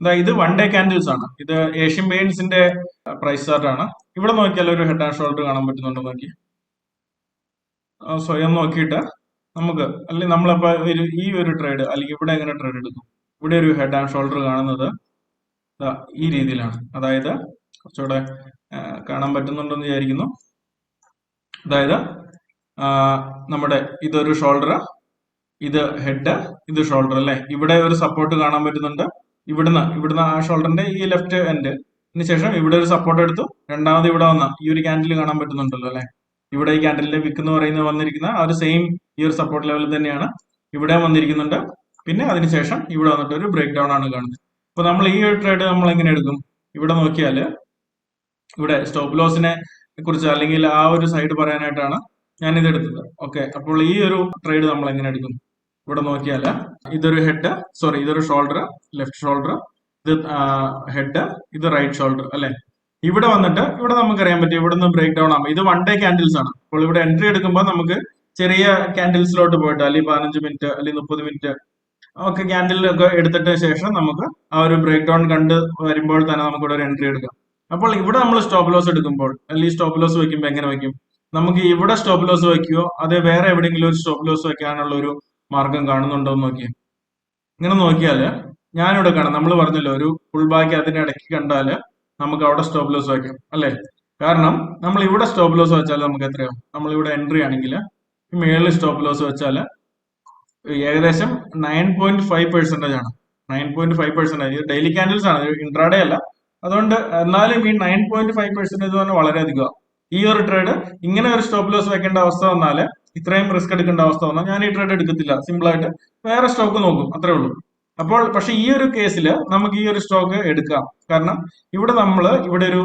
ഇതാ one day candles ആണ്. ഇത് ഏഷ്യൻ പെയിന്റ്സിന്റെ പ്രൈസ് ചാർട്ട് ആണ്. ഇവിടെ നോക്കിയാൽ ഒരു ഹെഡ് ആൻഡ് ഷോൾഡർ കാണാൻ പറ്റുന്നുണ്ടോ നോക്കി. സ്വയം നോക്കിയിട്ട് നമുക്ക് അല്ലെങ്കിൽ നമ്മളിപ്പോ ഈ ഒരു ട്രേഡ് അല്ലെങ്കിൽ ഇവിടെ എങ്ങനെ ട്രേഡ് എടുക്കും? ഇവിടെ ഒരു ഹെഡ് ആൻഡ് ഷോൾഡർ കാണുന്നത് ഈ രീതിയിലാണ്. അതായത് കുറച്ചുകൂടെ കാണാൻ പറ്റുന്നുണ്ടെന്ന് വിചാരിക്കുന്നു. അതായത് നമ്മുടെ ഇതൊരു ഷോൾഡർ ഇത് ഹെഡ് ഇത് ഷോൾഡർ അല്ലെ? ഇവിടെ ഒരു സപ്പോർട്ട് കാണാൻ പറ്റുന്നുണ്ട്. ഇവിടുന്ന് ഇവിടുന്ന് ആ ഷോൾഡറിന്റെ ഈ ലെഫ്റ്റ് എൻഡ് ശേഷം ഇവിടെ ഒരു സപ്പോർട്ട് എടുത്തു. രണ്ടാമത് ഇവിടെ വന്ന ഈ ഒരു ക്യാൻഡിൽ കാണാൻ പറ്റുന്നുണ്ടല്ലോ അല്ലെ? ഇവിടെ ഈ ക്യാൻഡിലിന്റെ വിക്ക് എന്ന് പറയുന്നത് വന്നിരിക്കുന്ന ആ ഒരു സെയിം ഈ ഒരു സപ്പോർട്ട് ലെവലിൽ തന്നെയാണ് ഇവിടെ വന്നിരിക്കുന്നുണ്ട്. പിന്നെ അതിനുശേഷം ഇവിടെ വന്നിട്ട് ഒരു ബ്രേക്ക് ഡൗൺ ആണ് കാണുന്നത്. അപ്പൊ നമ്മൾ ഈ ഒരു ട്രേഡ് നമ്മൾ എങ്ങനെ എടുക്കും? ഇവിടെ നോക്കിയാൽ ഇവിടെ സ്റ്റോപ്പ് ലോസിനെ കുറിച്ച് അല്ലെങ്കിൽ ആ ഒരു സൈഡ് പറയാനായിട്ടാണ് ഞാൻ ഇത് എടുത്തത്. ഓക്കെ അപ്പോൾ ഈ ഒരു ട്രേഡ് നമ്മൾ എങ്ങനെ എടുക്കും? ഇവിടെ നോക്കിയാൽ ഇതൊരു ഹെഡ് സോറി ഇതൊരു ഷോൾഡർ ലെഫ്റ്റ് ഷോൾഡർ ഇത് ഹെഡ് ഇത് റൈറ്റ് ഷോൾഡർ അല്ലെ? ഇവിടെ വന്നിട്ട് ഇവിടെ നമുക്ക് അറിയാൻ പറ്റും ഇവിടെ നിന്ന് ബ്രേക്ക് ഡൗൺ ആകുമ്പോൾ ഇത് വൺ ഡേ ക്യാൻഡിൽസ് ആണ്. അപ്പോൾ ഇവിടെ എൻട്രി എടുക്കുമ്പോൾ നമുക്ക് ചെറിയ ക്യാൻഡിൽസിലോട്ട് പോയിട്ട് അല്ലെങ്കിൽ പതിനഞ്ച് മിനിറ്റ് അല്ലെങ്കിൽ മുപ്പത് മിനിറ്റ് ഒക്കെ ക്യാൻഡിലൊക്കെ എടുത്തിട്ട് ശേഷം നമുക്ക് ആ ഒരു ബ്രേക്ക് ഡൗൺ കണ്ട് വരുമ്പോൾ തന്നെ നമുക്ക് ഇവിടെ ഒരു എൻട്രി എടുക്കാം. അപ്പോൾ ഇവിടെ നമ്മൾ സ്റ്റോപ്പ് ലോസ് എടുക്കുമ്പോൾ അല്ലെങ്കിൽ സ്റ്റോപ്പ് ലോസ് വെക്കുമ്പോൾ എങ്ങനെ വെക്കും നമുക്ക് ഇവിടെ സ്റ്റോപ്പ് ലോസ് വെക്കുകയോ അതേ വേറെ എവിടെയെങ്കിലും ഒരു സ്റ്റോപ്പ് ലോസ് വെക്കാനുള്ള ഒരു മാർഗം കാണുന്നുണ്ടോ എന്ന് നോക്കിയാൽ ഇങ്ങനെ നോക്കിയാൽ ഞാനിവിടെ കാണാം. നമ്മൾ പറഞ്ഞല്ലോ ഒരു ഫുൾ ബാക്ക് അതിനെ ഇടയ്ക്ക് കണ്ടാൽ നമുക്ക് അവിടെ സ്റ്റോപ്പ് ലോസ് വയ്ക്കാം അല്ലെ? കാരണം നമ്മൾ ഇവിടെ സ്റ്റോപ്പ് ലോസ് വെച്ചാൽ നമുക്ക് എത്രയാവും? നമ്മൾ ഇവിടെ എൻട്രി ആണെങ്കിൽ മേളിൽ സ്റ്റോപ്പ് ലോസ് വെച്ചാൽ ഏകദേശം നയൻ പോയിന്റ് ഫൈവ് പെർസെന്റേജ് ആണ്. Nine point five percentage daily candles ആണ് ഇൻട്രാഡേ അല്ല. അതുകൊണ്ട് എന്നാലും ഈ നയൻ പോയിന്റ് ഫൈവ് പെർസെന്റേജ് പറഞ്ഞാൽ വളരെ അധികം ഈ ഒരു ട്രേഡ് ഇങ്ങനെ ഒരു സ്റ്റോപ്പ് ലോസ് വെക്കേണ്ട അവസ്ഥ വന്നാൽ ഇത്രയും റിസ്ക് എടുക്കേണ്ട അവസ്ഥ വന്നാൽ ഞാൻ ഈ ട്രേഡ് എടുക്കത്തില്ല. സിമ്പിൾ ആയിട്ട് വേറെ സ്റ്റോക്ക് നോക്കും അത്രേ ഉള്ളൂ. അപ്പോൾ പക്ഷെ ഈ ഒരു കേസിൽ നമുക്ക് ഈ ഒരു സ്റ്റോക്ക് എടുക്കാം. കാരണം ഇവിടെ നമ്മൾ ഇവിടെ ഒരു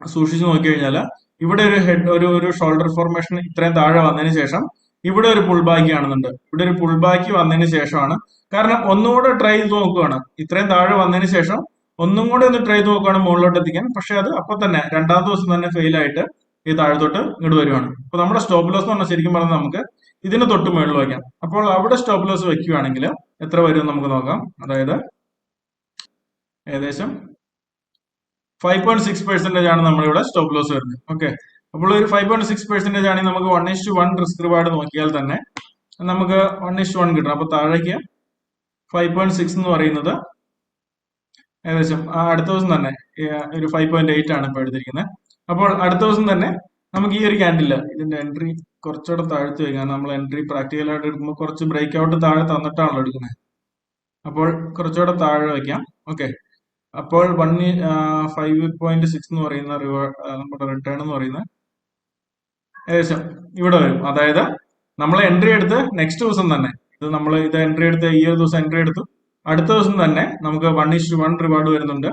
സൂക്ഷിച്ചു നോക്കി കഴിഞ്ഞാൽ ഇവിടെ ഒരു ഹെഡ് ഒരു ഒരു ഷോൾഡർ ഫോർമേഷൻ ഇത്രയും താഴെ വന്നതിന് ശേഷം ഇവിടെ ഒരു പുൾ ബാക്ക് ആണെന്നുണ്ട് ഇവിടെ ഒരു പുൾ ബാക്ക് വന്നതിന് ശേഷമാണ്. കാരണം ഒന്നുകൂടെ ട്രൈ ചെയ്ത് നോക്കുകയാണ് ഇത്രയും താഴെ വന്നതിന് ശേഷം ഒന്നും കൂടെ ഒന്ന് ട്രൈ ചെയ്ത് നോക്കുകയാണ് മുകളിലോട്ട് എത്തിക്കാൻ. പക്ഷെ അത് അപ്പൊ തന്നെ രണ്ടാം ദിവസം തന്നെ ഫെയിൽ ആയിട്ട് ഈ താഴത്തോട്ട് ഇങ്ങോട്ട് വരുവാണ്. അപ്പൊ നമ്മുടെ സ്റ്റോപ്പ് ലോസ് എന്ന് പറഞ്ഞാൽ ശരിക്കും പറഞ്ഞാൽ നമുക്ക് ഇതിന് തൊട്ട് മുകളിൽ വയ്ക്കാം. അപ്പോൾ അവിടെ സ്റ്റോപ്പ് ലോസ് വെക്കുകയാണെങ്കിൽ എത്ര വരും നമുക്ക് നോക്കാം. അതായത് ഏകദേശം ഫൈവ് പോയിന്റ് സിക്സ് പെർസെന്റേജ് ആണ് നമ്മളിവിടെ സ്റ്റോപ്പ് ലോസ് വരുന്നത്. ഓക്കെ അപ്പോൾ ഒരു ഫൈവ് പോയിന്റ് സിക്സ് പെർസെന്റേജ് ആണെങ്കിൽ നമുക്ക് one is to one risk reward നോക്കിയാൽ തന്നെ നമുക്ക് വൺ ഇസ്റ്റു വൺ കിട്ടണം. അപ്പൊ താഴേക്ക് ഫൈവ് പോയിന്റ് സിക്സ് എന്ന് പറയുന്നത് ഏകദേശം അടുത്ത ദിവസം തന്നെ ഒരു ഫൈവ് പോയിന്റ് എയ്റ്റ് ആണ് ഇപ്പോൾ എടുത്തിരിക്കുന്നത്. അപ്പോൾ അടുത്ത ദിവസം തന്നെ നമുക്ക് ഈ ഒരു ക്യാൻഡിൽ ഇതിന്റെ എൻട്രി കുറച്ചുകൂടെ താഴ്ത്തി വയ്ക്കാം നമ്മൾ എൻട്രി പ്രാക്ടിക്കലായിട്ട് എടുക്കുമ്പോൾ കുറച്ച് ബ്രേക്ക് ഔട്ട് താഴെ തന്നിട്ടാണല്ലോ എടുക്കുന്നത് അപ്പോൾ കുറച്ചുകൂടെ താഴെ വയ്ക്കാം. ഓക്കെ അപ്പോൾ വൺ ഫൈവ് പോയിന്റ് സിക്സ് എന്ന് പറയുന്ന നമ്മുടെ റിട്ടേൺ എന്ന് പറയുന്ന ഏകദേശം ഇവിടെ വരും. അതായത് നമ്മൾ എൻട്രി എടുത്ത് നെക്സ്റ്റ് ദിവസം തന്നെ ഇത് നമ്മൾ ഇത് എൻട്രി എടുത്ത് ഈ ഒരു ദിവസം എൻട്രി എടുത്തു. അടുത്ത ദിവസം തന്നെ നമുക്ക് വൺ ഇഷ്യൂ വൺ റിവാർഡ് വരുന്നുണ്ട്.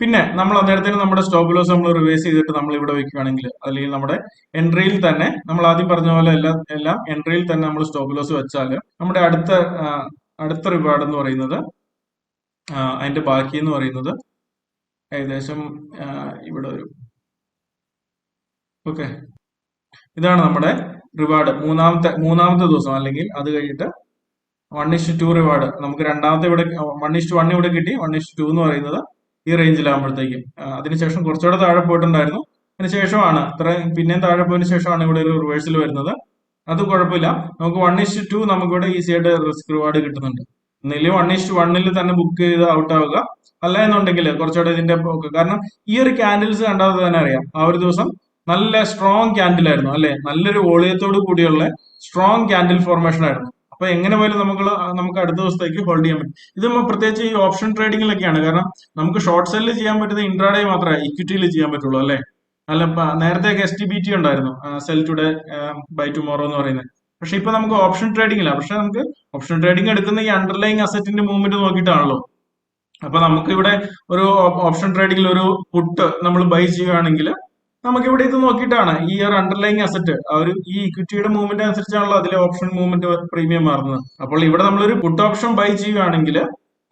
പിന്നെ നമ്മൾ അന്നേരത്തിന് നമ്മുടെ സ്റ്റോപ്പ് ലോസ് നമ്മൾ റിവേഴ്സ് ചെയ്തിട്ട് നമ്മൾ ഇവിടെ വെക്കുകയാണെങ്കിൽ അല്ലെങ്കിൽ നമ്മുടെ എൻട്രിയിൽ തന്നെ നമ്മൾ ആദ്യം പറഞ്ഞ പോലെ എല്ലാം എല്ലാം എൻട്രിയിൽ തന്നെ നമ്മൾ സ്റ്റോപ്പ് ലോസ് വെച്ചാൽ നമ്മുടെ അടുത്ത അടുത്ത റിവാർഡ് എന്ന് പറയുന്നത് അതിന്റെ ബാക്കി എന്ന് പറയുന്നത് ഏകദേശം ഇവിടെ ഒരു ഓക്കെ ഇതാണ് നമ്മുടെ റിവാർഡ് മൂന്നാമത്തെ മൂന്നാമത്തെ ദിവസം അല്ലെങ്കിൽ അത് കഴിഞ്ഞിട്ട് വൺ ഇഷ്ടു ടു റിവാർഡ് നമുക്ക് രണ്ടാമത്തെ ഇവിടെ വൺ ഇഷ്ടു വൺ ഇവിടെ കിട്ടി വൺ ഇഷ്ടു ടു എന്ന് പറയുന്നത് ഈ റേഞ്ചിലാകുമ്പോഴത്തേക്കും അതിനുശേഷം കുറച്ചുകൂടെ താഴെ പോയിട്ടുണ്ടായിരുന്നു. അതിനുശേഷമാണ് ഇത്ര പിന്നെയും താഴെ പോയതിന് ശേഷമാണ് ഇവിടെ ഒരു റിവേഴ്സൽ വരുന്നത്. അത് കുഴപ്പമില്ല. നമുക്ക് വൺ ഇഷ്ടു ടു നമുക്കിവിടെ ഈസി ആയിട്ട് റിസ്ക് റിവാർഡ് കിട്ടുന്നുണ്ട്. ഒന്നിൽ വൺ ഇഷ്ടു വണ്ണിൽ തന്നെ ബുക്ക് ചെയ്ത് ഔട്ട് ആവുക. അല്ല എന്നുണ്ടെങ്കിൽ കുറച്ചുകൂടെ ഇതിന്റെ ഒക്കെ. കാരണം ഈ ഒരു ക്യാൻഡിൽസ് കണ്ടാൽ തന്നെ അറിയാം. ആ ഒരു ദിവസം നല്ല സ്ട്രോങ് ക്യാൻഡിൽ ആയിരുന്നു അല്ലെ? നല്ലൊരു വോളിയത്തോട് കൂടിയുള്ള സ്ട്രോങ് ക്യാൻഡിൽ ഫോർമേഷൻ ആയിരുന്നു. അപ്പൊ എങ്ങനെ പോയാലും നമുക്ക് നമുക്ക് അടുത്ത ദിവസത്തേക്ക് ഹോൾഡ് ചെയ്യാൻ പറ്റും. ഇത് പ്രത്യേകിച്ച് ഈ ഓപ്ഷൻ ട്രേഡിങ്ങിലൊക്കെയാണ് കാരണം നമുക്ക് ഷോർട്ട് സെല്ലിൽ ചെയ്യാൻ പറ്റുന്ന ഇൻട്രാഡേ മാത്രമേ ഇക്വിറ്റിയിൽ ചെയ്യാൻ പറ്റുള്ളൂ അല്ലെ? അല്ല നേരത്തെ എസ് ടി ബി ടി ഉണ്ടായിരുന്നു. സെൽ ടുഡേ ബൈ ടുമോറോ എന്ന് പറയുന്നത്. പക്ഷെ ഇപ്പൊ നമുക്ക് ഓപ്ഷൻ ട്രേഡിംഗ് ഇല്ല. പക്ഷെ നമുക്ക് ഓപ്ഷൻ ട്രേഡിംഗ് എടുക്കുന്ന ഈ അണ്ടർലൈങ് അസറ്റിന്റെ മൂവ്മെന്റ് നോക്കിയിട്ടാണല്ലോ. അപ്പൊ നമുക്ക് ഇവിടെ ഒരു ഓപ്ഷൻ ട്രേഡിംഗിൽ ഒരു പുട്ട് നമ്മൾ ബൈ ചെയ്യുകയാണെങ്കിൽ നമുക്ക് ഇവിടെ ഇത് നോക്കിയിട്ടാണ് ഈ ഒരു അണ്ടർലൈങ് അസറ്റ് ആ ഒരു ഈ ഇക്വിറ്റിയുടെ മൂവ്മെന്റ് അനുസരിച്ചാണല്ലോ അതിലെ ഓപ്ഷൻ മൂവ്മെന്റ് പ്രീമിയം മാറുന്നത്. അപ്പോൾ ഇവിടെ നമ്മളൊരു പുട്ട് ഓപ്ഷൻ ബൈ ചെയ്യുകയാണെങ്കിൽ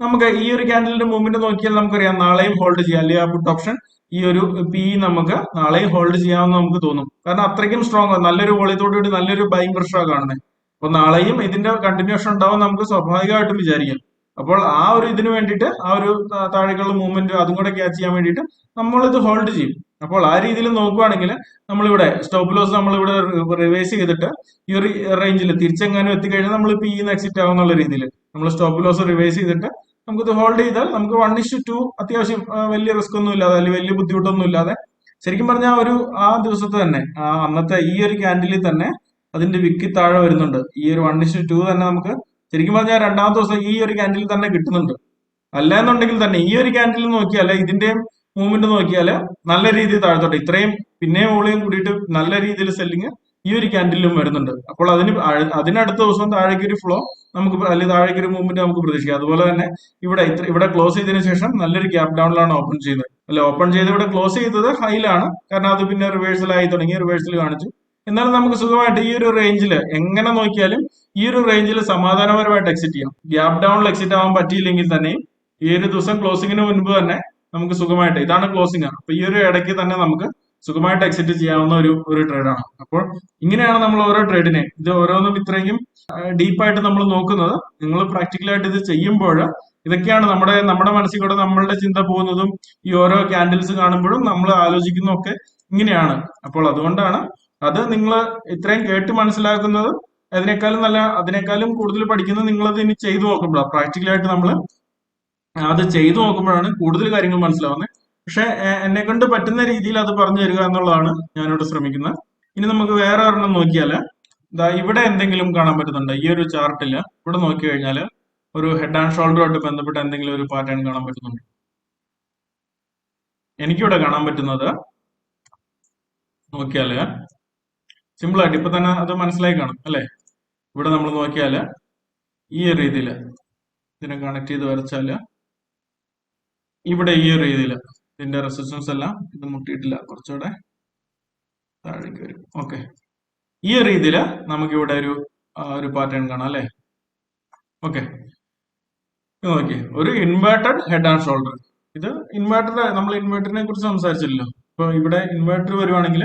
നമുക്ക് ഈ ഒരു ക്യാൻഡലിന്റെ മൂവ്മെന്റ് നോക്കിയാൽ നമുക്കറിയാം നാളെയും ഹോൾഡ് ചെയ്യാം. അല്ലെങ്കിൽ ആ പുട്ട് ഓപ്ഷൻ ഈ ഒരു പി നമുക്ക് നാളെയും ഹോൾഡ് ചെയ്യാമെന്ന് നമുക്ക് തോന്നും. കാരണം അത്രയ്ക്കും സ്ട്രോങ് നല്ലൊരു വോളിയത്തോടു കൂടി നല്ലൊരു ബൈങ് പ്രഷറാണ് കാണുന്നത്. അപ്പൊ നാളെയും ഇതിന്റെ കണ്ടിന്യൂഷൻ ഉണ്ടാവും നമുക്ക് സ്വാഭാവികമായിട്ടും വിചാരിക്കാം. അപ്പോൾ ആ ഒരു ഇതിന് വേണ്ടിയിട്ട് ആ ഒരു താഴേക്കുള്ള മൂവ്മെന്റ് അതും കൂടെ ക്യാച്ച് ചെയ്യാൻ വേണ്ടിയിട്ട് നമ്മൾ ഇത് ഹോൾഡ് ചെയ്യും. അപ്പോൾ ആ രീതിയിൽ നോക്കുവാണെങ്കിൽ നമ്മളിവിടെ സ്റ്റോപ്പ് ലോസ് നമ്മളിവിടെ റിവേഴ്സ് ചെയ്തിട്ട് ഈ ഒരു റേഞ്ചിൽ തിരിച്ചെങ്ങാനും എത്തിക്കഴിഞ്ഞാൽ നമ്മൾ പി എക്സിറ്റ് ആവും എന്നുള്ള രീതിയിൽ നമ്മൾ സ്റ്റോപ്പ് ലോസ് റിവേഴ്സ് ചെയ്തിട്ട് നമുക്കിത് ഹോൾഡ് ചെയ്താൽ നമുക്ക് വൺ ഇഷ്യൂ ടു അത്യാവശ്യം വലിയ റിസ്ക് ഒന്നും ഇല്ലാതെ അല്ലെങ്കിൽ വലിയ ബുദ്ധിമുട്ടൊന്നും ഇല്ലാതെ ശരിക്കും പറഞ്ഞാൽ ഒരു ആ ദിവസത്തെ തന്നെ അന്നത്തെ ഈ ഒരു ക്യാൻഡിലിൽ തന്നെ അതിന്റെ വിക്കി താഴെ വരുന്നുണ്ട്. ഈ ഒരു വൺ ഇഷ്യൂ ടു തന്നെ നമുക്ക് ശരിക്കും പറഞ്ഞാൽ രണ്ടാമത്തെ ദിവസം ഈ ഒരു ക്യാൻഡിൽ തന്നെ കിട്ടുന്നുണ്ട്. അല്ല എന്നുണ്ടെങ്കിൽ തന്നെ ഈ ഒരു ക്യാൻഡിൽ നോക്കിയാൽ ഇതിന്റെയും മൂവ്മെന്റ് നോക്കിയാൽ നല്ല രീതിയിൽ താഴ്ത്തോട്ടെ. ഇത്രയും പിന്നെയും ഓളിയും കൂടിയിട്ട് നല്ല രീതിയിൽ സെല്ലിങ് ഈ ഒരു ക്യാൻഡിലും വരുന്നുണ്ട്. അപ്പോൾ അതിന് അതിനടുത്ത ദിവസം താഴേക്ക് ഒരു ഫ്ലോ നമുക്ക് അല്ലെങ്കിൽ താഴേക്ക് ഒരു മൂവ്മെന്റ് നമുക്ക് പ്രതീക്ഷിക്കാം. അതുപോലെ തന്നെ ഇവിടെ ഇത്ര ഇവിടെ ക്ലോസ് ചെയ്തതിനു ശേഷം നല്ലൊരു ഗ്യാപ് ഡൗണിലാണ് ഓപ്പൺ ചെയ്യുന്നത്. അല്ലെ ഓപ്പൺ ചെയ്ത് ഇവിടെ ക്ലോസ് ചെയ്തത് ഹൈലാണ് കാരണം അത് പിന്നെ റിവേഴ്സൽ ആയി തുടങ്ങി റിവേഴ്സൽ കാണിച്ചു. എന്നാലും നമുക്ക് സുഖമായിട്ട് ഈ ഒരു റേഞ്ചിൽ എങ്ങനെ നോക്കിയാലും ഈ ഒരു റേഞ്ചിൽ സമാധാനപരമായിട്ട് എക്സിറ്റ് ചെയ്യാം. ഗ്യാപ് ഡൗണിൽ എക്സിറ്റ് ആവാൻ പറ്റിയില്ലെങ്കിൽ തന്നെയും ഈ ഒരു ദിവസം ക്ലോസിങ്ങിന് മുൻപ് തന്നെ നമുക്ക് സുഖമായിട്ട്. ഇതാണ് ക്ലോസിംഗ് അപ്പൊ ഈ ഒരു ഇടയ്ക്ക് തന്നെ നമുക്ക് സുഖമായിട്ട് എക്സിറ്റ് ചെയ്യാവുന്ന ഒരു ഒരു ട്രേഡാണ് അപ്പോൾ ഇങ്ങനെയാണ് നമ്മൾ ഓരോ ട്രേഡിനെ ഇത് ഓരോന്നും ഇത്രയും ഡീപ്പായിട്ട് നമ്മൾ നോക്കുന്നത്. നിങ്ങൾ പ്രാക്ടിക്കലായിട്ട് ഇത് ചെയ്യുമ്പോൾ ഇതൊക്കെയാണ് നമ്മുടെ നമ്മുടെ മനസ്സിൽ കൂടെ നമ്മളുടെ ചിന്ത പോകുന്നതും ഈ ഓരോ ക്യാൻഡിൽസ് കാണുമ്പോഴും നമ്മൾ ആലോചിക്കുന്നതൊക്കെ ഇങ്ങനെയാണ്. അപ്പോൾ അതുകൊണ്ടാണ് അത് നിങ്ങൾ ഇത്രയും കേട്ട് മനസ്സിലാക്കുന്നത്. അതിനേക്കാളും നല്ല അതിനേക്കാളും കൂടുതൽ പഠിക്കുന്നത് നിങ്ങളത് ഇനി ചെയ്തു നോക്കുമ്പോഴാണ്. പ്രാക്ടിക്കലായിട്ട് നമ്മൾ അത് ചെയ്തു നോക്കുമ്പോഴാണ് കൂടുതൽ കാര്യങ്ങൾ മനസ്സിലാവുന്നത്. പക്ഷെ എന്നെ കൊണ്ട് പറ്റുന്ന രീതിയിൽ അത് പറഞ്ഞു തരിക എന്നുള്ളതാണ് ഞാനിവിടെ ശ്രമിക്കുന്നത്. ഇനി നമുക്ക് വേറെ ഒരെണ്ണം നോക്കിയാൽ ദാ ഇവിടെ എന്തെങ്കിലും കാണാൻ പറ്റുന്നുണ്ടോ. ഈ ഒരു ചാർട്ടിൽ ഇവിടെ നോക്കി കഴിഞ്ഞാൽ ഒരു ഹെഡ് ആൻഡ് ഷോൾഡറുമായിട്ട് ബന്ധപ്പെട്ട എന്തെങ്കിലും ഒരു പാറ്റേൺ കാണാൻ പറ്റുന്നുണ്ട്. എനിക്കിവിടെ കാണാൻ പറ്റുന്നത് നോക്കിയാൽ സിമ്പിൾ ആയിട്ട് ഇപ്പൊ തന്നെ അത് മനസ്സിലായി കാണും അല്ലെ? ഇവിടെ നമ്മൾ നോക്കിയാൽ ഈ രീതിയിൽ ഇതിനെ കണക്ട് ചെയ്ത് വരച്ചാൽ ഇവിടെ ഈ ഒരു രീതിയിൽ. ഇതിന്റെ റെസിസ്റ്റൻസ് എല്ലാം ഇത് മുട്ടിയിട്ടില്ല. കുറച്ചുകൂടെ താഴേക്ക് വരും. ഓക്കെ ഈ ഒരു രീതിയിൽ നമുക്ക് ഇവിടെ ഒരു ഒരു പാറ്റേൺ കാണാം അല്ലെ? ഓക്കെ നോക്കി ഒരു ഇൻവേർട്ടഡ് ഹെഡ് ആൻഡ് ഷോൾഡർ ഇത് ഇൻവേർട്ടർ നമ്മൾ ഇൻവേർട്ടറിനെ കുറിച്ച് സംസാരിച്ചില്ലല്ലോ. ഇപ്പൊ ഇവിടെ ഇൻവേർട്ടർ വരുവാണെങ്കിൽ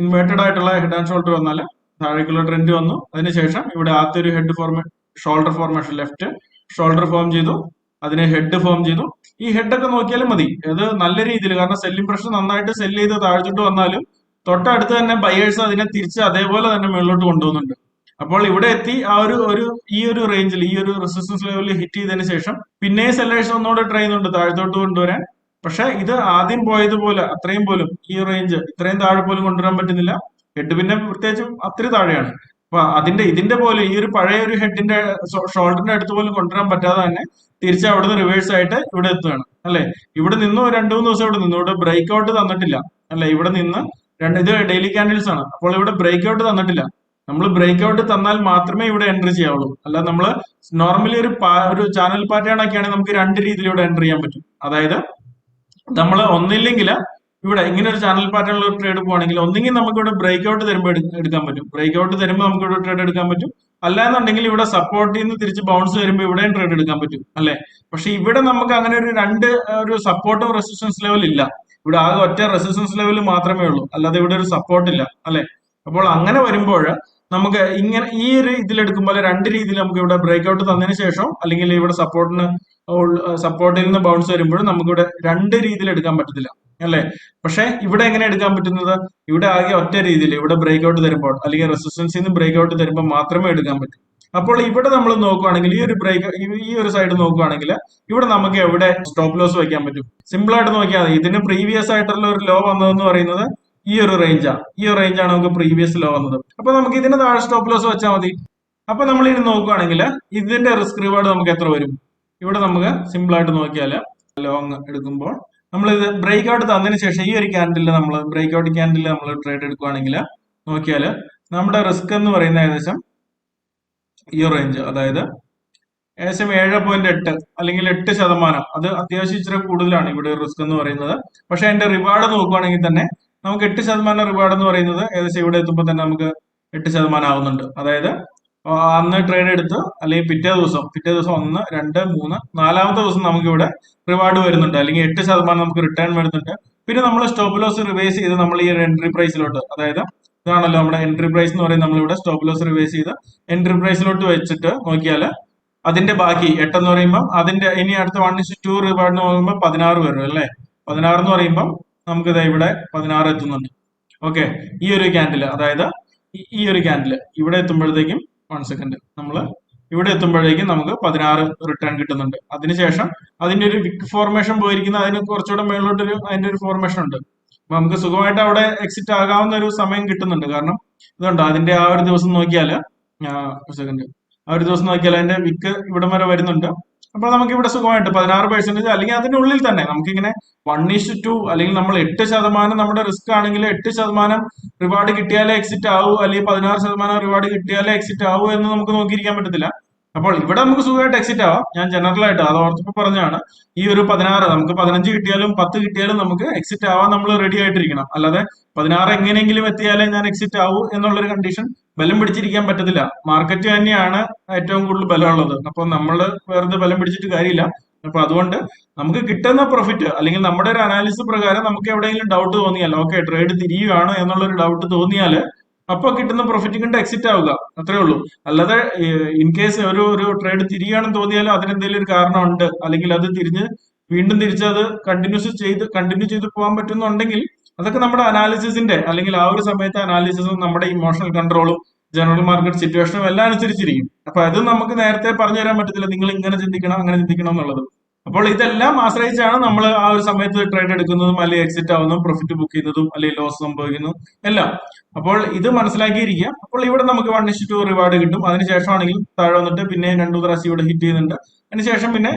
ഇൻവേർട്ടഡ് ആയിട്ടുള്ള ഹെഡ് ആൻഡ് ഷോൾഡർ വന്നാൽ താഴേക്കുള്ള ട്രെൻഡ് വന്നു. അതിനുശേഷം ഇവിടെ ആദ്യത്തെ ഒരു head formae shoulder formation left shoulder form ചെയ്തു. അതിനെ ഹെഡ് ഫോം ചെയ്തു. ഈ ഹെഡ് ഒക്കെ നോക്കിയാലും മതി. അത് നല്ല രീതിയിൽ കാരണം സെൽ പ്രഷർ നന്നായിട്ട് സെൽ ചെയ്ത് താഴ്ത്തിട്ട് വന്നാലും തൊട്ടടുത്ത് തന്നെ ബയേഴ്സ് അതിനെ തിരിച്ച് അതേപോലെ തന്നെ മുകളിലോട്ട് കൊണ്ടുപോകുന്നുണ്ട്. അപ്പോൾ ഇവിടെ എത്തി ആ ഒരു ഒരു ഈ ഒരു റേഞ്ചിൽ ഈ ഒരു റെസിസ്റ്റൻസ് ലെവലിൽ ഹിറ്റ് ചെയ്തതിന് ശേഷം പിന്നെയും സെല്ലേഴ്സ് ഒന്നുകൂടെ ട്രൈ ചെയ്യുന്നുണ്ട് താഴത്തോട്ട് കൊണ്ടുവരാൻ. പക്ഷെ ഇത് ആദ്യം പോയതുപോലെ അത്രയും പോലും ഈ റേഞ്ച് ഇത്രയും താഴെ പോലും കൊണ്ടുവരാൻ പറ്റുന്നില്ല. ഹെഡ് പിന്നെ പ്രത്യേകിച്ചും അത്ര താഴെയാണ്. അപ്പൊ അതിന്റെ ഇതിന്റെ പോലെ ഈ ഒരു പഴയ ഒരു ഹെഡിന്റെ ഷോൾഡറിന്റെ അടുത്ത് പോലും കൊണ്ടുവരാൻ പറ്റാതെ തന്നെ തിരിച്ച് അവിടുന്ന് റിവേഴ്സ് ആയിട്ട് ഇവിടെ എത്തുകയാണ്. അല്ലെ? ഇവിടെ നിന്നു രണ്ടു മൂന്ന് ദിവസം ഇവിടെ നിന്നു. ഇവിടെ ബ്രേക്ക് ഔട്ട് തന്നിട്ടില്ല. അല്ലെ? ഇവിടെ നിന്ന് രണ്ട് ഇത് ഡെയിലി കാൻഡിൽസ് ആണ്. അപ്പോൾ ഇവിടെ ബ്രേക്ക് ഔട്ട് തന്നിട്ടില്ല. നമ്മൾ ബ്രേക്ക് ഔട്ട് തന്നാൽ മാത്രമേ ഇവിടെ എൻട്രി ചെയ്യാവുള്ളൂ. അല്ല നമ്മൾ നോർമലി ഒരു ഒരു ചാനൽ പാറ്റേൺ ഒക്കെയാണെങ്കിൽ നമുക്ക് രണ്ട് രീതിയിൽ ഇവിടെ എൻട്രി ചെയ്യാൻ പറ്റും. അതായത് നമ്മൾ ഒന്നില്ലെങ്കിൽ ഇവിടെ ഇങ്ങനെ ഒരു ചാനൽ പാറ്റേണിൽ ട്രേഡ് പോകണമെങ്കിൽ ഒന്നെങ്കിൽ നമുക്ക് ഇവിടെ ബ്രേക്ക് ഔട്ട് തരുമ്പോൾ എടുക്കാൻ പറ്റും. ബ്രേക്ക് ഔട്ട് തരുമ്പോൾ നമുക്ക് ഇവിടെ ട്രേഡ് എടുക്കാൻ പറ്റും. അല്ലാന്നുണ്ടെങ്കിൽ ഇവിടെ സപ്പോർട്ടിൽ നിന്ന് തിരിച്ച് ബൗൺസ് വരുമ്പോൾ ഇവിടെയും ട്രേഡ് എടുക്കാൻ പറ്റും അല്ലെ? പക്ഷെ ഇവിടെ നമുക്ക് അങ്ങനെ ഒരു രണ്ട് ഒരു സപ്പോർട്ടും റെസിസ്റ്റൻസ് ലെവൽ ഇല്ല. ഇവിടെ ആകെ ഒറ്റ റെസിസ്റ്റൻസ് ലെവൽ മാത്രമേ ഉള്ളൂ. അല്ലാതെ ഇവിടെ ഒരു സപ്പോർട്ട് ഇല്ല അല്ലെ? അപ്പോൾ അങ്ങനെ വരുമ്പോൾ നമുക്ക് ഇങ്ങനെ ഈ ഒരു ഇതിലെടുക്കുമ്പോൾ രണ്ട് രീതിയിൽ നമുക്ക് ഇവിടെ ബ്രേക്ക് ഔട്ട് തന്നതിന് ശേഷം അല്ലെങ്കിൽ ഇവിടെ സപ്പോർട്ടിന് സപ്പോർട്ടിൽ നിന്ന് ബൗൺസ് വരുമ്പോഴും നമുക്ക് ഇവിടെ രണ്ട് രീതിയിൽ എടുക്കാൻ പറ്റത്തില്ല. അല്ലെ? പക്ഷെ ഇവിടെ എങ്ങനെ എടുക്കാൻ പറ്റുന്നത്? ഇവിടെ ആകെ ഒറ്റ രീതിയിൽ ഇവിടെ ബ്രേക്ക് ഔട്ട് തരുമ്പോൾ അല്ലെങ്കിൽ റെസിസ്റ്റൻസിൽ നിന്ന് ബ്രേക്ക് ഔട്ട് തരുമ്പോൾ മാത്രമേ എടുക്കാൻ പറ്റൂ. അപ്പോൾ ഇവിടെ നമ്മൾ നോക്കുവാണെങ്കിൽ ഈ ഒരു ബ്രേക്ക് ഈ ഒരു സൈഡ് നോക്കുവാണെങ്കിൽ ഇവിടെ നമുക്ക് എവിടെ സ്റ്റോപ്പ് ലോസ് വെക്കാൻ പറ്റും? സിമ്പിൾ ആയിട്ട് നോക്കിയാൽ മതി. ഇതിന് പ്രീവിയസ് ആയിട്ടുള്ള ഒരു ലോ വന്നതെന്ന് പറയുന്നത് ഈ ഒരു റേഞ്ചാണ് ഈ ഒരു റേഞ്ചാണ് നമുക്ക് പ്രീവിയസ് ലോ വന്നത്. അപ്പൊ നമുക്ക് ഇതിന് താഴെ സ്റ്റോപ്പ് ലോസ് വെച്ചാൽ മതി. അപ്പൊ നമ്മൾ ഇനി നോക്കുകയാണെങ്കിൽ ഇതിന്റെ റിസ്ക് റിവാർഡ് നമുക്ക് എത്ര വരും? ഇവിടെ നമുക്ക് സിമ്പിൾ ആയിട്ട് നോക്കിയാൽ ലോങ് എടുക്കുമ്പോൾ നമ്മൾ ഇത് ബ്രേക്ക് ഔട്ട് തന്നതിന് ശേഷം ഈ ഒരു ക്യാൻഡിൽ നമ്മൾ ബ്രേക്ക് ഔട്ട് ക്യാൻഡിൽ നമ്മൾ ട്രേഡ് എടുക്കുകയാണെങ്കിൽ നോക്കിയാൽ നമ്മുടെ റിസ്ക് എന്ന് പറയുന്ന ഏകദേശം ഈ റേഞ്ച് അതായത് ഏകദേശം ഏഴ് പോയിന്റ് എട്ട് അല്ലെങ്കിൽ എട്ട് ശതമാനം. അത് അത്യാവശ്യം ഇച്ചിരി കൂടുതലാണ് ഇവിടെ റിസ്ക് എന്ന് പറയുന്നത്. പക്ഷെ അതിന്റെ റിവാർഡ് നോക്കുകയാണെങ്കിൽ തന്നെ നമുക്ക് എട്ട് ശതമാനം റിവാർഡ് എന്ന് പറയുന്നത് ഏകദേശം ഇവിടെ എത്തുമ്പോൾ തന്നെ നമുക്ക് എട്ട് ശതമാനം ആവുന്നുണ്ട്. അതായത് അന്ന് ട്രേഡ് എടുത്ത് അല്ലെങ്കിൽ പിറ്റേ ദിവസം പിറ്റേ ദിവസം ഒന്ന് രണ്ട് മൂന്ന് നാലാമത്തെ ദിവസം നമുക്ക് ഇവിടെ റിവാർഡ് വരുന്നുണ്ട്. അല്ലെങ്കിൽ എട്ട് ശതമാനം നമുക്ക് റിട്ടേൺ വരുന്നുണ്ട്. പിന്നെ നമ്മൾ സ്റ്റോപ്പ് ലോസ് റിവേഴ്സ് ചെയ്ത് നമ്മൾ ഈ എൻട്രി പ്രൈസിലോട്ട് അതായത് ഇതാണല്ലോ നമ്മുടെ എൻട്രി പ്രൈസ് എന്ന് പറയുന്നത് നമ്മളിവിടെ സ്റ്റോപ്പ് ലോസ് റിവേഴ്സ് ചെയ്ത് എൻട്രി പ്രൈസിലോട്ട് വെച്ചിട്ട് നോക്കിയാൽ അതിന്റെ ബാക്കി എട്ടെന്ന് പറയുമ്പോൾ അതിന്റെ ഇനി അടുത്ത വൺ ഇസ് ടു റിവാർഡ് എന്ന് പറയുമ്പോൾ പതിനാറ് വരും അല്ലേ? പതിനാറ് എന്ന് പറയുമ്പോൾ നമുക്ക് ഇതാ ഇവിടെ പതിനാറ് എത്തുന്നുണ്ട്. ഓക്കെ ഈ ഒരു ക്യാൻഡിൽ അതായത് ഈ- ഒരു ക്യാൻഡിൽ ഇവിടെ എത്തുമ്പോഴത്തേക്കും വൺ സെക്കൻഡ് നമ്മൾ ഇവിടെ എത്തുമ്പോഴേക്കും നമുക്ക് പതിനാറ് റിട്ടേൺ കിട്ടുന്നുണ്ട്. അതിനുശേഷം അതിന്റെ ഒരു വിക്ക് ഫോർമേഷൻ പോയിരിക്കുന്ന. അതിന് കുറച്ചുകൂടെ മേളിലോട്ടൊരു അതിന്റെ ഒരു ഫോർമേഷൻ ഉണ്ട്. അപ്പൊ നമുക്ക് സുഖമായിട്ട് അവിടെ എക്സിറ്റ് ആകാവുന്ന ഒരു സമയം കിട്ടുന്നുണ്ട്. കാരണം ഇതുണ്ട്? അതിന്റെ ആ ഒരു ദിവസം നോക്കിയാൽ സെക്കൻഡ് ആ ഒരു ദിവസം നോക്കിയാൽ അതിന്റെ വിക്ക് ഇവിടം വരെ വരുന്നുണ്ട്. അപ്പൊ നമുക്ക് ഇവിടെ സുഖമായിട്ട് പതിനാറ് പെർസെന്റേജ് അല്ലെങ്കിൽ അതിന്റെ ഉള്ളിൽ തന്നെ നമുക്കിങ്ങനെ വൺ ഇഷ്യു ടു അല്ലെങ്കിൽ നമ്മൾ എട്ട് ശതമാനം നമ്മുടെ റിസ്ക് ആണെങ്കിൽ എട്ട് ശതമാനം റിവാർഡ് കിട്ടിയാലേ എക്സിറ്റ് ആവൂ അല്ലെങ്കിൽ പതിനാറ് ശതമാനം റിവാർഡ് കിട്ടിയാലേ എക്സിറ്റ് ആവൂ എന്ന് നമുക്ക് നോക്കിയിരിക്കാൻ പറ്റത്തില്ല. അപ്പോൾ ഇവിടെ നമുക്ക് സുഖമായിട്ട് എക്സിറ്റ് ആവാം. ഞാൻ ജനറൽ ആയിട്ട് അത് ഓർത്തപ്പോ പറഞ്ഞാണ് ഈ ഒരു പതിനാറ് നമുക്ക് പതിനഞ്ച് കിട്ടിയാലും പത്ത് കിട്ടിയാലും നമുക്ക് എക്സിറ്റ് ആവാൻ നമ്മൾ റെഡി ആയിട്ടിരിക്കണം. അല്ലാതെ പതിനാറ് എങ്ങനെയെങ്കിലും എത്തിയാലേ ഞാൻ എക്സിറ്റ് ആവൂ എന്നുള്ളൊരു കണ്ടീഷൻ ബലം പിടിച്ചിരിക്കാൻ പറ്റത്തില്ല. മാർക്കറ്റ് തന്നെയാണ് ഏറ്റവും കൂടുതൽ ബലമുള്ളത്. അപ്പൊ നമ്മൾ വെറുതെ ബലം പിടിച്ചിട്ട് കാര്യമില്ല. അപ്പൊ അതുകൊണ്ട് നമുക്ക് കിട്ടുന്ന പ്രോഫിറ്റ് അല്ലെങ്കിൽ നമ്മുടെ ഒരു അനാലിസിസ് പ്രകാരം നമുക്ക് എവിടെയെങ്കിലും ഡൗട്ട് തോന്നിയാൽ ഓക്കെ ട്രേഡ് തിരിയുകയാണ് എന്നുള്ള ഒരു ഡൗട്ട് തോന്നിയാൽ അപ്പൊ കിട്ടുന്ന പ്രോഫിറ്റ് കണ്ട് എക്സിറ്റ് ആവുക. അത്രേ ഉള്ളൂ. അല്ലാതെ ഇൻ കേസ് ഒരു ഒരു ട്രേഡ് തിരിയാണെന്ന് തോന്നിയാലും അതിനെന്തെങ്കിലും ഒരു കാരണം ഉണ്ട് അല്ലെങ്കിൽ അത് തിരിഞ്ഞ് വീണ്ടും തിരിച്ച് അത് കണ്ടിന്യൂസ് ചെയ്ത് കണ്ടിന്യൂ ചെയ്ത് പോകാൻ പറ്റുന്നുണ്ടെങ്കിൽ അതൊക്കെ നമ്മുടെ അനാലിസിസിന്റെ അല്ലെങ്കിൽ ആ ഒരു സമയത്തെ അനാലിസിസും നമ്മുടെ ഇമോഷണൽ കൺട്രോളും ജനറൽ മാർക്കറ്റ് സിറ്റുവേഷനും എല്ലാം അനുസരിച്ചിരിക്കും. അപ്പൊ അത് നമുക്ക് നേരത്തെ പറഞ്ഞു തരാൻ പറ്റത്തില്ല. നിങ്ങൾ ഇങ്ങനെ ചിന്തിക്കണം അങ്ങനെ ചിന്തിക്കണം എന്നുള്ളത്. അപ്പോൾ ഇതെല്ലാം ആശ്രയിച്ചാണ് നമ്മൾ ആ ഒരു സമയത്ത് ട്രേഡ് എടുക്കുന്നതും അല്ലെങ്കിൽ എക്സിറ്റ് ആവുന്നതും പ്രോഫിറ്റ് ബുക്ക് ചെയ്യുന്നതും അല്ലെങ്കിൽ ലോസ് സംഭവിക്കുന്നതും എല്ലാം. അപ്പോൾ ഇത് മനസ്സിലാക്കിയിരിക്കുക. അപ്പോൾ ഇവിടെ നമുക്ക് വൺ ഇഷ്ടു ടു റിവാർഡ് കിട്ടും. അതിനുശേഷമാണെങ്കിൽ താഴെ വന്നിട്ട് പിന്നെ രണ്ടു പ്രാവശ്യം ഇവിടെ ഹിറ്റ് ചെയ്യുന്നുണ്ട്. അതിനുശേഷം പിന്നെ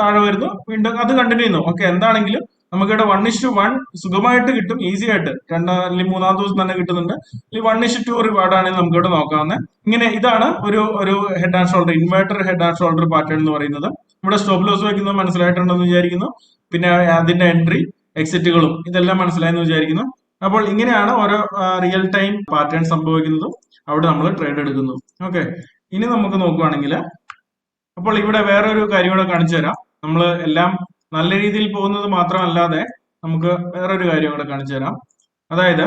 താഴെ വരുന്നു. വീണ്ടും അത് കണ്ടിന്യൂ ചെയ്യുന്നു. ഓക്കെ എന്താണെങ്കിലും നമുക്കിവിടെ വൺ ഇഷ്ടു വൺ സുഖമായിട്ട് കിട്ടും ഈസി ആയിട്ട്. രണ്ടാം അല്ലെങ്കിൽ മൂന്നാം ദിവസം തന്നെ കിട്ടുന്നുണ്ട്. ഈ വൺ ഇഷ്ടു ടു റിവാർഡ് ആണെങ്കിൽ നമുക്ക് ഇവിടെ നോക്കാവുന്നത് ഇങ്ങനെ ഇതാണ് ഒരു ഒരു head and shoulder inverter head and shoulder pattern എന്ന് പറയുന്നത്. ഇവിടെ സ്റ്റോപ്പ് ലോസ് വയ്ക്കുന്നത് മനസ്സിലായിട്ടുണ്ടെന്ന് വിചാരിക്കുന്നു. പിന്നെ അതിന്റെ എൻട്രി എക്സിറ്റുകളും ഇതെല്ലാം മനസ്സിലായെന്ന് വിചാരിക്കുന്നു. അപ്പോൾ ഇങ്ങനെയാണ് ഓരോ റിയൽ ടൈം പാറ്റേൺ സംഭവിക്കുന്നതും. അവിടെ നമ്മൾ ട്രേഡ് എടുക്കുന്നു. ഓക്കെ ഇനി നമുക്ക് നോക്കുവാണെങ്കിൽ അപ്പോൾ ഇവിടെ വേറൊരു കാര്യം കൂടെ കാണിച്ചു തരാം നമ്മൾ എല്ലാം നല്ല രീതിയിൽ പോകുന്നത് മാത്രമല്ലാതെ നമുക്ക് വേറൊരു കാര്യം കൂടെ കാണിച്ചു തരാം. അതായത്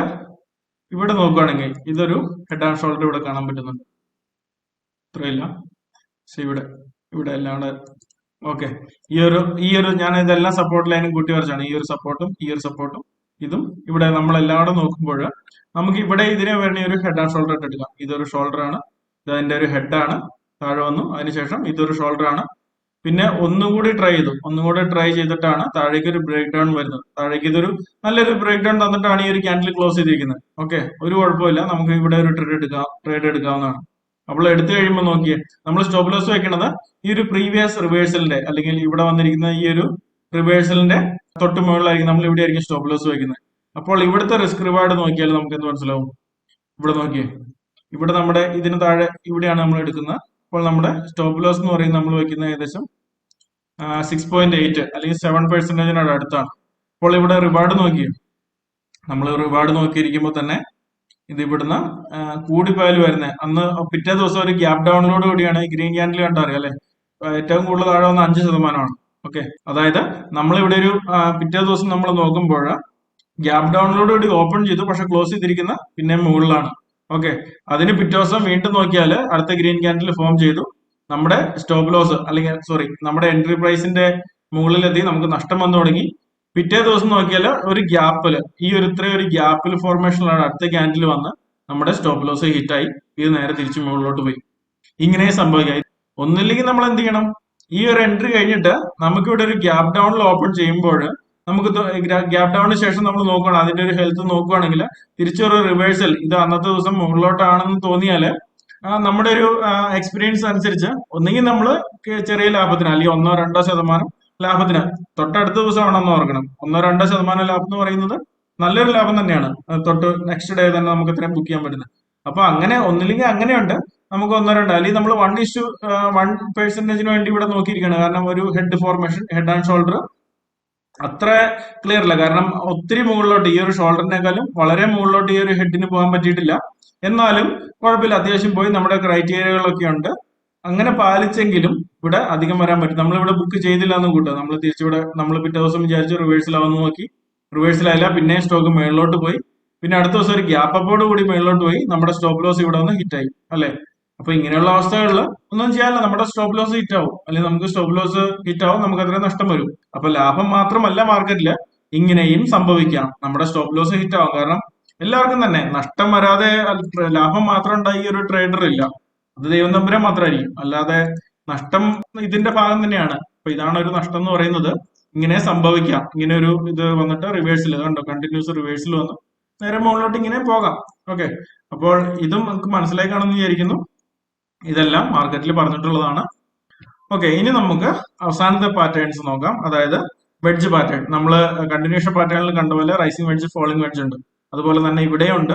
ഇവിടെ നോക്കുകയാണെങ്കിൽ ഇതൊരു ഹെഡ് ആൻഡ് ഷോൾഡർ ഇവിടെ കാണാൻ പറ്റുന്നുണ്ട്. ഇത്രയില്ല. ഇവിടെ ഇവിടെ എല്ലാം കൂടെ ഓക്കെ ഈ ഒരു ഈ ഒരു ഞാൻ ഇതെല്ലാം സപ്പോർട്ട് ലൈനും കൂട്ടി വരച്ചാണ് ഈ ഒരു സപ്പോർട്ടും ഈ ഒരു സപ്പോർട്ടും ഇതും ഇവിടെ നമ്മൾ എല്ലാം നോക്കുമ്പോൾ നമുക്ക് ഇവിടെ ഇതിനെ വേണ്ടി ഒരു ഹെഡ് ആൻഡ് ഷോൾഡർ ഇട്ടെടുക്കാം ഇതൊരു ഷോൾഡർ ആണ്. ഇത് അതിന്റെ ഒരു ഹെഡ് ആണ്. താഴെ വന്നു. അതിനുശേഷം ഇതൊരു ഷോൾഡർ ആണ്. പിന്നെ ഒന്നുകൂടി ട്രൈ ചെയ്തു. ഒന്നുകൂടി ട്രൈ ചെയ്തിട്ടാണ് താഴേക്ക് ഒരു ബ്രേക്ക് ഡൗൺ വരുന്നത്. താഴേക്ക് ഇതൊരു നല്ലൊരു ബ്രേക്ക് ഡൗൺ തന്നിട്ടാണ് ഈ ഒരു ക്യാൻഡിൽ ക്ലോസ് ചെയ്തിരിക്കുന്നത്. ഓക്കെ ഒരു കുഴപ്പമില്ല. നമുക്ക് ഇവിടെ ഒരു ട്രേഡ് എടുക്കാം. ട്രേഡ് എടുക്കാവുന്നതാണ്. അപ്പോൾ എടുത്തു കഴിയുമ്പോൾ നോക്കിയേ നമ്മൾ സ്റ്റോപ്പ് ലോസ് വെക്കുന്നത് ഈ ഒരു പ്രീവിയസ് റിവേഴ്സലിന്റെ അല്ലെങ്കിൽ ഇവിടെ വന്നിരിക്കുന്ന ഈ ഒരു റിവേഴ്സലിന്റെ തൊട്ട് മുകളിലായിരിക്കും നമ്മൾ ഇവിടെ ആയിരിക്കും സ്റ്റോപ്പ് ലോസ് വെക്കുന്നത്. അപ്പോൾ ഇവിടുത്തെ റിസ്ക് റിവാർഡ് നോക്കിയാൽ നമുക്ക് എന്ത് മനസ്സിലാവും? ഇവിടെ നോക്കിയേ. ഇവിടെ നമ്മുടെ ഇതിന് താഴെ ഇവിടെയാണ് നമ്മൾ എടുക്കുന്നത് അപ്പോൾ നമ്മുടെ സ്റ്റോപ്പ് ലോസ് എന്ന് പറയുന്നത് നമ്മൾ വെക്കുന്ന ഏകദേശം സിക്സ് പോയിന്റ് എയ്റ്റ് അല്ലെങ്കിൽ സെവൻ പെർസെന്റേജിനോട് അടുത്താണ്. അപ്പോൾ ഇവിടെ റിവാർഡ് നോക്കിയേ. നമ്മൾ റിവാർഡ് നോക്കിയിരിക്കുമ്പോൾ തന്നെ ഇത് ഇവിടുന്ന് കൂടിപ്പോയാൽ വരുന്നത് അന്ന് പിറ്റേ ദിവസം ഒരു ഗ്യാപ് ഡൗൺലോഡ് കൂടിയാണ്. ഗ്രീൻ ക്യാൻഡിൽ കണ്ടറിയാം അല്ലെ? ഏറ്റവും കൂടുതൽ താഴെ വന്ന അഞ്ച് ശതമാനമാണ്. ഓക്കെ അതായത് നമ്മൾ ഇവിടെ ഒരു പിറ്റേ ദിവസം നമ്മൾ നോക്കുമ്പോൾ ഗ്യാപ് ഡൗൺലോഡ് കൂടി ഓപ്പൺ ചെയ്തു. പക്ഷെ ക്ലോസ് ചെയ്തിരിക്കുന്ന പിന്നെ മുകളിലാണ്. ഓക്കെ അതിന് പിറ്റേ ദിവസം വീണ്ടും നോക്കിയാൽ അടുത്ത ഗ്രീൻ ക്യാൻഡിൽ ഫോം ചെയ്തു. നമ്മുടെ സ്റ്റോപ്പ് ലോസ് അല്ലെങ്കിൽ സോറി നമ്മുടെ എൻട്രി പ്രൈസിന്റെ മുകളിലെത്തി നമുക്ക് നഷ്ടം വന്നു തുടങ്ങി. പിറ്റേ ദിവസം നോക്കിയാൽ ഒരു ഗ്യാപ്പിൽ ഈ ഒരു ഇത്രയും ഒരു ഗ്യാപ്പിൽ ഫോർമേഷനിലാണ് അടുത്ത ക്യാൻഡിൽ വന്ന് നമ്മുടെ സ്റ്റോപ്പ് ലോസ് ഹിറ്റായി ഇത് നേരെ തിരിച്ച് മുകളിലോട്ട് പോയി. ഇങ്ങനെ സംഭവിക്കായി ഒന്നില്ലെങ്കിൽ നമ്മൾ എന്ത് ചെയ്യണം? ഈ ഒരു എൻട്രി കഴിഞ്ഞിട്ട് നമുക്കിവിടെ ഒരു ഗ്യാപ് ഡൗണിൽ ഓപ്പൺ ചെയ്യുമ്പോൾ നമുക്ക് ഗ്യാപ് ഡൗണിന് ശേഷം നമ്മൾ നോക്കുകയാണ് അതിന്റെ ഒരു ഹെൽത്ത് നോക്കുകയാണെങ്കിൽ തിരിച്ചൊരു റിവേഴ്സൽ ഇത് അന്നത്തെ ദിവസം മുകളിലോട്ടാണെന്ന് തോന്നിയാൽ നമ്മുടെ ഒരു എക്സ്പീരിയൻസ് അനുസരിച്ച് ഒന്നെങ്കിൽ നമ്മൾ ചെറിയ ലാഭത്തിന് അല്ലെങ്കിൽ ഒന്നോ രണ്ടോ ശതമാനം ലാഭത്തിന് തൊട്ടടുത്ത ദിവസമാണെന്ന് ഓർക്കണം. ഒന്നോ രണ്ടോ ശതമാനം ലാഭം എന്ന് പറയുന്നത് നല്ലൊരു ലാഭം തന്നെയാണ്. തൊട്ട് നെക്സ്റ്റ് ഡേ തന്നെ നമുക്ക് ഇത്രയും ബുക്ക് ചെയ്യാൻ പറ്റുന്നത്. അപ്പൊ അങ്ങനെ ഒന്നില്ലെങ്കിൽ അങ്ങനെയുണ്ട്. നമുക്ക് ഒന്നോ രണ്ടോ അല്ലെങ്കിൽ നമ്മൾ വൺ ഇഷ്യൂ വൺ പെർസെന്റേജിന് വേണ്ടി ഇവിടെ നോക്കിയിരിക്കുകയാണ്. കാരണം ഒരു head formation head and shoulder അത്ര ക്ലിയർ അല്ല. കാരണം ഒത്തിരി മുകളിലോട്ട് ഈ ഒരു ഷോൾഡറിനേക്കാളും വളരെ മുകളിലോട്ട് ഈ ഒരു ഹെഡിന് പോകാൻ പറ്റിയിട്ടില്ല. എന്നാലും കുഴപ്പമില്ല. അത്യാവശ്യം പോയി നമ്മുടെ ക്രൈറ്റീരിയകളൊക്കെ ഉണ്ട്. അങ്ങനെ പാലിച്ചെങ്കിലും ഇവിടെ അധികം വരാൻ പറ്റും നമ്മളിവിടെ ബുക്ക് ചെയ്തില്ല എന്ന് കൂട്ടുക. നമ്മൾ തിരിച്ചിവിടെ നമ്മൾ പിറ്റേ ദിവസം വിചാരിച്ചു റിവേഴ്സിലാവുന്ന നോക്കി. റിവേഴ്സിലായില്ല പിന്നെ സ്റ്റോക്ക് മേളിലോട്ട് പോയി. പിന്നെ അടുത്ത ദിവസം ഒരു ഗ്യാപ്പ് അപ്പോട് കൂടി മേളിലോട്ട് പോയി. നമ്മുടെ സ്റ്റോപ്പ് ലോസ് ഇവിടെ വന്ന് ഹിറ്റായി അല്ലെ? അപ്പൊ ഇങ്ങനെയുള്ള അവസ്ഥകളിൽ ഒന്നും ചെയ്യാനില്ല. നമ്മുടെ സ്റ്റോപ്പ് ലോസ് ഹിറ്റ് ആവും. അല്ലെങ്കിൽ നമുക്ക് സ്റ്റോപ്പ് ലോസ് ഹിറ്റ് ആവും നമുക്ക് അത്രയും നഷ്ടം വരും. അപ്പൊ ലാഭം മാത്രമല്ല മാർക്കറ്റിൽ ഇങ്ങനെയും സംഭവിക്കാം. നമ്മുടെ സ്റ്റോപ്പ് ലോസ് ഹിറ്റ് ആവും. കാരണം എല്ലാവർക്കും തന്നെ നഷ്ടം വരാതെ ലാഭം മാത്രം ഉണ്ടായി ഒരു ട്രേഡർ ഇല്ല. അത് ദൈവം തമ്പുരാൻ മാത്രമായിരിക്കും. അല്ലാതെ നഷ്ടം ഇതിന്റെ ഭാഗം തന്നെയാണ്. അപ്പൊ ഇതാണ് ഒരു നഷ്ടം എന്ന് പറയുന്നത്. ഇങ്ങനെ സംഭവിക്കാം. ഇങ്ങനെ ഒരു ഇത് വന്നിട്ട് റിവേഴ്സിൽ കണ്ടോ? കണ്ടിന്യൂസ് റിവേഴ്സിൽ വന്നു. നേരെ മുകളിലോട്ട് ഇങ്ങനെ പോകാം. ഓക്കെ അപ്പോൾ ഇതും നമുക്ക് മനസ്സിലായി കാണുമെന്ന് വിചാരിക്കുന്നു. ഇതെല്ലാം മാർക്കറ്റിൽ പറഞ്ഞിട്ടുള്ളതാണ്. ഓക്കെ ഇനി നമുക്ക് അവസാനത്തെ പാറ്റേൺസ് നോക്കാം. അതായത് വെഡ്ജ് പാറ്റേൺ നമ്മൾ കണ്ടിന്യൂഷൻ പാറ്റേണിൽ കണ്ട പോലെ റൈസിംഗ് വെഡ്ജ് ഫോളിംഗ് വെഡ്ജ് ഉണ്ട്. അതുപോലെ തന്നെ ഇവിടെയുണ്ട്